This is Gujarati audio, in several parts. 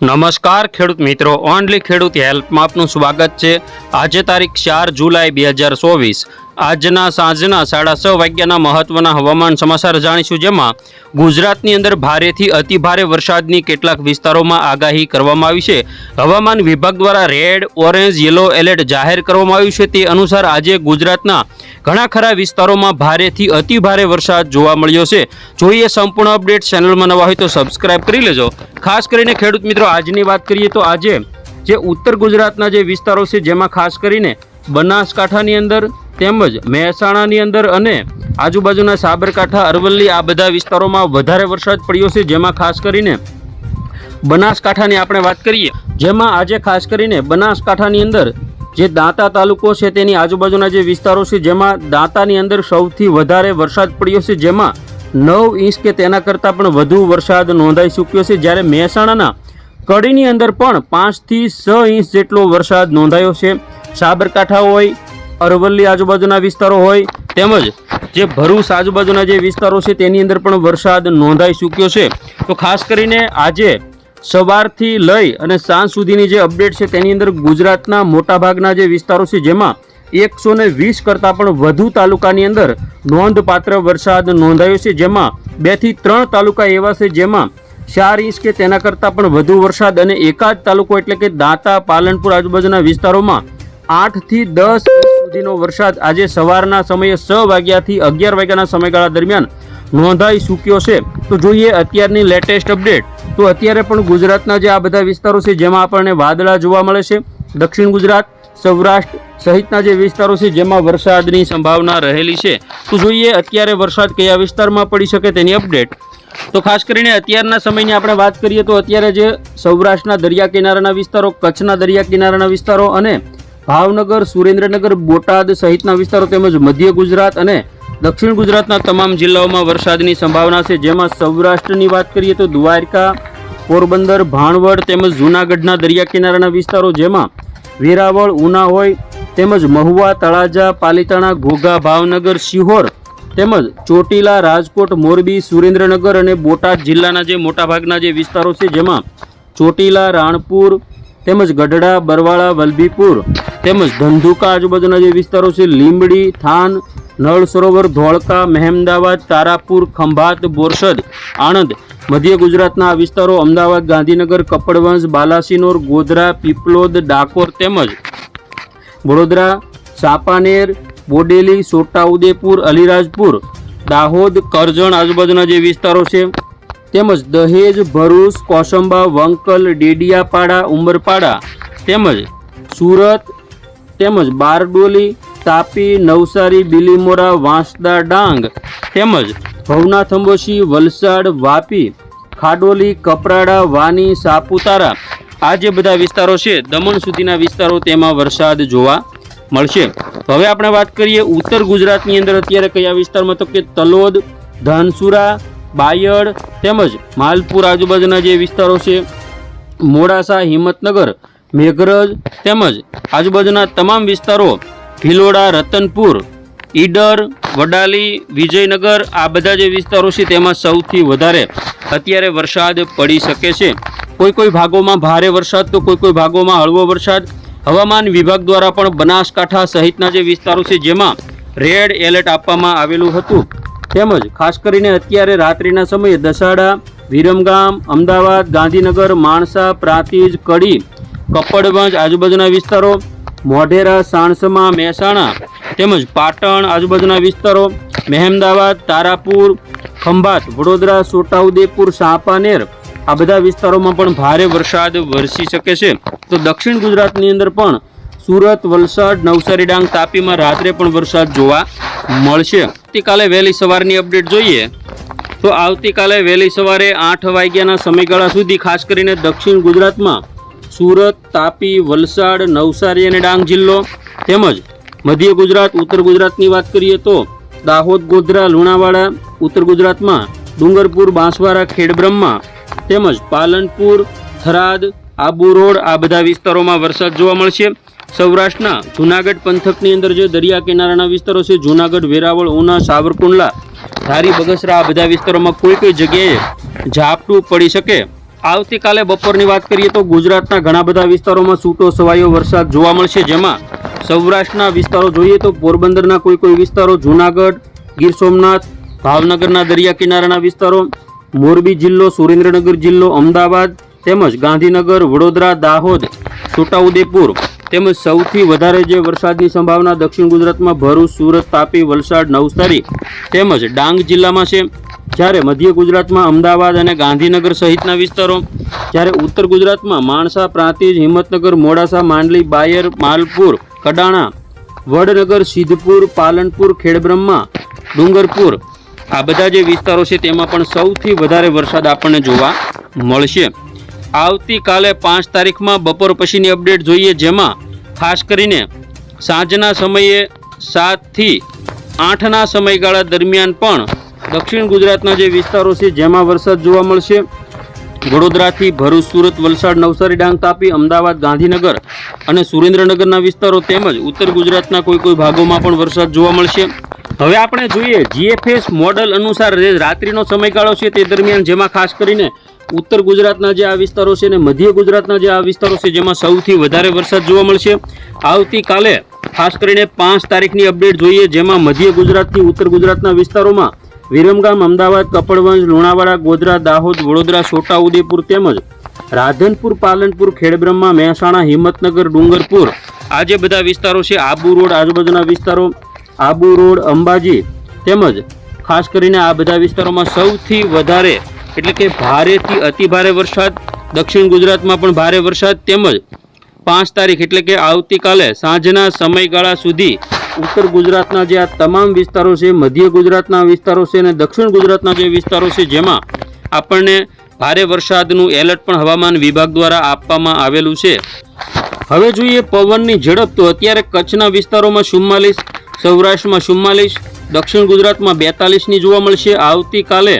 નમસ્કાર ખેડૂત મિત્રો, ઓનલી ખેડૂત હેલ્પમાં આપનું સ્વાગત છે. આજે તારીખ ચાર જુલાઈ બે હજાર ચોવીસ. આજના સાંજના સાડા છ વાગ્યાના મહત્વના હવામાન સમાચાર જાણીશું જેમાં ગુજરાતની અંદર ભારેથી અતિભારે વરસાદની કેટલાક વિસ્તારોમાં આગાહી કરવામાં આવી છે. હવામાન વિભાગ દ્વારા રેડ, ઓરેન્જ, યલો એલર્ટ જાહેર કરવામાં આવ્યું છે. તે અનુસાર આજે ગુજરાતના ઘણા ખરા વિસ્તારોમાં ભારેથી અતિભારે વરસાદ જોવા મળ્યો છે. જોઈએ સંપૂર્ણ અપડેટ ચેનલમાં નવા હોય તો સબસ્ક્રાઇબ કરી લેજો. ખાસ કરીને ખેડૂત મિત્રો, આજની વાત કરીએ તો આજે જે ઉત્તર ગુજરાતના જે વિસ્તારો છે, જેમાં ખાસ કરીને બનાસકાંઠાની અંદર તેમજ મહેસાણાની અંદર અને આજુબાજુના સાબરકાંઠા, અરવલ્લી આ બધા વિસ્તારોમાં વધારે વરસાદ પડ્યો છે, જેમાં ખાસ કરીને બનાસકાંઠાની આપણે વાત કરીએ, જેમાં આજે ખાસ કરીને બનાસકાંઠાની અંદર જે દાંતા તાલુકો છે તેની આજુબાજુના જે વિસ્તારો છે, જેમાં દાંતાની અંદર સૌથી વધારે વરસાદ પડ્યો છે, જેમાં નવ ઇંચ કે તેના કરતાં પણ વધુ વરસાદ નોંધાઈ ચૂક્યો છે, જ્યારે મહેસાણાના કડીની અંદર પણ પાંચથી છ ઇંચ જેટલો વરસાદ નોંધાયો છે. સાબરકાંઠા હોય અરવલ્લી આજુબાજુના વિસ્તારો હોય તેમજ જે ભરૂચ આજુબાજુના જે વિસ્તારો છે, તેની અંદર પણ વરસાદ નોંધાઈ ચૂક્યો છે. તો ખાસ કરીને આજે સવારથી લઈ અને સાંજ સુધીની જે અપડેટ છે, તેની અંદર ગુજરાતના મોટાભાગના જે વિસ્તારો છે, જેમાં એકસો ને વીસ કરતાં પણ વધુ તાલુકાની અંદર નોંધપાત્ર વરસાદ નોંધાયો છે. જેમાં બેથી ત્રણ તાલુકા એવા છે, જેમાં ચાર ઇંચ કે તેના કરતાં પણ વધુ વરસાદ અને એકાદ તાલુકો એટલે કે દાંતા, પાલનપુર આજુબાજુના વિસ્તારોમાં આઠથી દસ ઇંચ સુધીનો વરસાદ આજે સવારના સમયે છ વાગ્યાથી અગિયાર વાગ્યાના સમયગાળા દરમિયાન નોંધાઈ ચૂક્યો છે. તો જોઈએ અત્યારની લેટેસ્ટ અપડેટ. તો અત્યારે પણ ગુજરાતના જે આ બધા વિસ્તારો છે, જેમાં આપણને વાદળા જોવા મળે છે, દક્ષિણ ગુજરાત, સૌરાષ્ટ્ર સહિતના જે વિસ્તારો છે, જેમાં વરસાદની સંભાવના રહેલી છે. તો જોઈએ અત્યારે વરસાદ કયા વિસ્તારમાં પડી શકે તેની અપડેટ. તો ખાસ કરીને અત્યારના સમયની આપણે વાત કરીએ તો અત્યારે જે સૌરાષ્ટ્રના દરિયા કિનારાના વિસ્તારો, કચ્છના દરિયા કિનારાના વિસ્તારો અને ભાવનગર, સુરેન્દ્રનગર, બોટાદ સહિતના વિસ્તારો તેમજ મધ્ય ગુજરાત અને દક્ષિણ ગુજરાતના તમામ જિલ્લાઓમાં વરસાદની સંભાવના છે. જેમાં સૌરાષ્ટ્રની વાત કરીએ તો દ્વારકા, પોરબંદર, ભાણવડ તેમજ જૂનાગઢના દરિયા કિનારાના વિસ્તારો જેમાં વેરાવળ ઉના હોય તેમજ મહુવા, તળાજા, પાલીતાણા, ઘોઘા, ભાવનગર, શિહોર તેમજ ચોટીલા, રાજકોટ, મોરબી, સુરેન્દ્રનગર અને બોટાદ જિલ્લાના જે મોટાભાગના જે વિસ્તારો છે જેમાં ચોટીલા, રાણપુર તેમજ ગઢડા, બરવાળા, વલભીપુર તેમજ ધંધુકા આજુબાજુના જે વિસ્તારો છે, લીંબડી, થાન, નળ સરોવર, ધોળકા, મહેમદાવાદ, તારાપુર, ખંભાત, બોરસદ, આણંદ, મધ્ય ગુજરાતના આ વિસ્તારો અમદાવાદ, ગાંધીનગર, કપડવંશ, બાલાસિનોર, ગોધરા, પીપલોદ, ડાકોર તેમજ વડોદરા, ચાંપાનેર, બોડેલી, છોટાઉદેપુર, અલીરાજપુર, દાહોદ, કરજણ આજુબાજુના જે વિસ્તારો છે તેમજ દહેજ, ભરૂચ, કોસંબા, વંકલ, ડેડિયાપાડા, ઉમરપાડા તેમજ સુરત તેમજ બારડોલી, તાપી, નવસારી, બિલીમોરા, વાંસદા, ડાંગ તેમજ ભવનાથ વલસાડ, વાપી, ખાડોલી, કપરાડા, વાની, સાપુતારા આ જે બધા વિસ્તારો છે, દમણ સુધીના વિસ્તારો તેમાં વરસાદ જોવા મળશે. હવે આપણે વાત કરીએ ઉત્તર ગુજરાતની અંદર. અત્યારે કયા વિસ્તારમાં? તો કે તલોદ, ધાનસુરા બાયડ તેમજ માલપુર આજુબાજુના જે વિસ્તારો છે, મોડાસા, હિંમતનગર, મેઘરજ તેમજ આજુબાજુના તમામ વિસ્તારો, ભિલોડા, રતનપુર, ઈડર, વડાલી, વિજયનગર, આ બધા જે વિસ્તારો છે તેમાં સૌથી વધારે અત્યારે વરસાદ પડી શકે છે. કોઈ કોઈ ભાગોમાં ભારે વરસાદ તો કોઈ કોઈ ભાગોમાં હળવો વરસાદ. હવામાન વિભાગ દ્વારા પણ બનાસકાંઠા સહિતના જે વિસ્તારો છે જેમાં રેડ એલર્ટ આપવામાં આવેલું હતું. તેમજ ખાસ કરીને અત્યારે રાત્રિના સમયે દસાડા, વિરમગામ, અમદાવાદ, ગાંધીનગર, માણસા, પ્રાંતિજ, કડી કપડવંજ આજુબાજુના વિસ્તારો, મોઢેરા, સાણસમા, મહેસાણા તેમજ પાટણ આજુબાજુના વિસ્તારો, મહેમદાવાદ, તારાપુર, ખંભાત, વડોદરા, છોટાઉદેપુર, સાપાનેર આ બધા વિસ્તારોમાં પણ ભારે વરસાદ વરસી શકે છે. તો દક્ષિણ ગુજરાતની અંદર પણ સુરત, વલસાડ, નવસારી ડાંગ તાપીમાં રાત્રે પણ વરસાદ જોવા મળશે. આવતીકાલે વહેલી સવારની અપડેટ જોઈએ. તો આવતીકાલે વહેલી સવારે આઠ વાગ્યાના સમયગાળા સુધી ખાસ કરીને દક્ષિણ ગુજરાતમાં સુરત, તાપી, વલસાડ, નવસારી અને ડાંગ જિલ્લો તેમજ મધ્ય ગુજરાત, ઉત્તર ગુજરાતની વાત કરીએ તો દાહોદ, ગોધરા, લુણાવાડા, ઉત્તર ગુજરાતમાં ડુંગરપુર, બાંસવાડા, ખેડબ્રહ્મા તેમજ પાલનપુર, થરાદ આબુ રોડ, આ બધા વિસ્તારોમાં વરસાદ જોવા મળશે. સૌરાષ્ટ્રના જૂનાગઢ પંથકની અંદર જે દરિયા કિનારાના વિસ્તારો છે, જૂનાગઢ, વેરાવળ, ઉના, સાવરકુંડલા, ધારી, બગસરા, આ બધા વિસ્તારોમાં કોઈ કોઈ જગ્યાએ ઝાપટું પડી શકે. આવતીકાલે બપોરની વાત કરીએ તો ગુજરાતના ઘણા બધા વિસ્તારોમાં છૂટો સવાયો વરસાદ જોવા મળશે. જેમાં સૌરાષ્ટ્રના વિસ્તારો જોઈએ તો પોરબંદરના કોઈ કોઈ વિસ્તારો, જૂનાગઢ, ગીર સોમનાથ, ભાવનગરના દરિયા કિનારાના વિસ્તારો, મોરબી જિલ્લો, સુરેન્દ્રનગર જિલ્લો, અમદાવાદ તેમજ ગાંધીનગર, વડોદરા, દાહોદ, છોટાઉદેપુર તેમજ સૌથી વધારે જે વરસાદની સંભાવના દક્ષિણ ગુજરાતમાં ભરૂચ, સુરત, તાપી, વલસાડ, નવસારી તેમજ ડાંગ જિલ્લામાં છે. જ્યારે મધ્ય ગુજરાતમાં અમદાવાદ અને ગાંધીનગર સહિતના વિસ્તારો જ્યારે ઉત્તર ગુજરાતમાં માણસા, પ્રાંતિજ, હિંમતનગર, મોડાસા, માંડલી, બાયર, માલપુર, કડાણા, વડનગર, સિદ્ધપુર, પાલનપુર, ખેડબ્રહ્મા, ડુંગરપુર આ બધા જે વિસ્તારો છે તેમાં પણ સૌથી વધારે વરસાદ આપણને જોવા મળશે. આવતીકાલે પાંચ તારીખમાં બપોર પછીની અપડેટ જોઈએ, જેમાં ખાસ કરીને સાંજના સમયે સાતથી આઠના સમયગાળા દરમિયાન પણ દક્ષિણ ગુજરાતના જે વિસ્તારો છે, જેમાં વરસાદ જોવા મળશે, વડોદરાથી ભરૂચ, સુરત, વલસાડ, નવસારી, ડાંગ, તાપી, અમદાવાદ, ગાંધીનગર અને સુરેન્દ્રનગરના વિસ્તારો તેમજ ઉત્તર ગુજરાતના કોઈ કોઈ ભાગોમાં પણ વરસાદ જોવા મળશે. હવે આપણે જોઈએ જીએફએસ મોડલ અનુસાર રાત્રિનો સમયગાળો છે, તે દરમિયાન જેમાં ખાસ કરીને ઉત્તર ગુજરાતના જે આ વિસ્તારો છે અને મધ્ય ગુજરાતના જે આ વિસ્તારો છે, જેમાં સૌથી વધારે વરસાદ જોવા મળશે. આવતીકાલે ખાસ કરીને પાંચ તારીખની અપડેટ જોઈએ, જેમાં મધ્ય ગુજરાતથી ઉત્તર ગુજરાતના વિસ્તારોમાં વિરમગામ, અમદાવાદ, કપડવંજ, લુણાવાડા, ગોધરા, દાહોદ, વડોદરા, છોટાઉદેપુર તેમજ રાધનપુર, પાલનપુર, ખેડબ્રહ્મા, મહેસાણા, હિંમતનગર, ડુંગરપુર આ જે બધા વિસ્તારો છે, આબુ રોડ, આજુબાજુના વિસ્તારો, આબુ રોડ, અંબાજી તેમજ ખાસ કરીને આ બધા વિસ્તારોમાં સૌથી વધારે એટલે કે ભારેથી અતિ ભારે વરસાદ, દક્ષિણ ગુજરાતમાં પણ ભારે વરસાદ તેમજ પાંચ તારીખ એટલે કે આવતીકાલે સાંજના સમયગાળા સુધી ઉત્તર ગુજરાતના જે આ તમામ વિસ્તારો છે, મધ્ય ગુજરાતના વિસ્તારો છે અને દક્ષિણ ગુજરાતના જે વિસ્તારો છે, જેમાં આપણને ભારે વરસાદનું એલર્ટ પણ હવામાન વિભાગ દ્વારા આપવામાં આવેલું છે. હવે જોઈએ પવનની ઝડપ. તો અત્યારે કચ્છના વિસ્તારોમાં ચુમ્માલીસ, સૌરાષ્ટ્રમાં ચુમ્માલીસ, દક્ષિણ ગુજરાતમાં બેતાલીસની જોવા મળશે. આવતીકાલે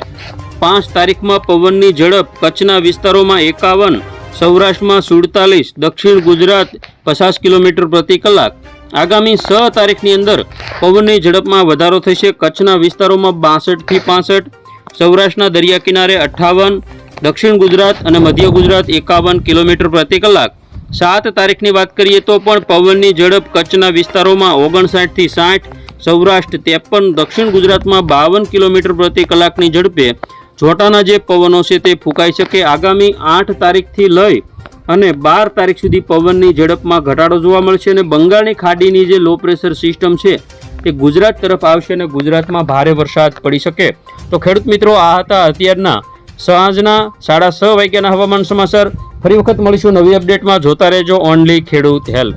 પાંચ તારીખમાં પવનની ઝડપ કચ્છના વિસ્તારોમાં એકાવન, સૌરાષ્ટ્રમાં સુડતાલીસ, દક્ષિણ ગુજરાત પચાસ કિલોમીટર પ્રતિ કલાક. આગામી છ તારીખની અંદર પવનની ઝડપમાં વધારો થશે. કચ્છના વિસ્તારોમાં બાસઠથી પાસઠ, સૌરાષ્ટ્રના દરિયા કિનારે અઠ્ઠાવન દક્ષિણ ગુજરાત અને મધ્ય ગુજરાત એકાવન કિલોમીટર પ્રતિ કલાક. સાત તારીખની વાત કરીએ તો પણ પવનની ઝડપ કચ્છના વિસ્તારોમાં ઓગણસાઠથી સાઠ, સૌરાષ્ટ્ર ત્રેપન, દક્ષિણ ગુજરાતમાં બાવન કિલોમીટર પ્રતિ કલાકની ઝડપે જોટાના જે પવનો છે તે ફૂંકાઈ શકે આગામી આઠ તારીખથી લઈ અને બાર તારીખ સુધી પવનની ઝડપમાં ઘટાડો જોવા મળશે અને બંગાળની ખાડીની જે લો પ્રેશર સિસ્ટમ છે તે ગુજરાત તરફ આવશે અને ગુજરાતમાં ભારે વરસાદ પડી શકે. તો ખેડૂત મિત્રો, આ હતા અત્યારના સાંજના સાડા છ વાગ્યાના હવામાન સમાચાર. ફરી વખત મળીશું નવી અપડેટમાં જોતા રહેજો ઓનલી ખેડૂત હેલ્પ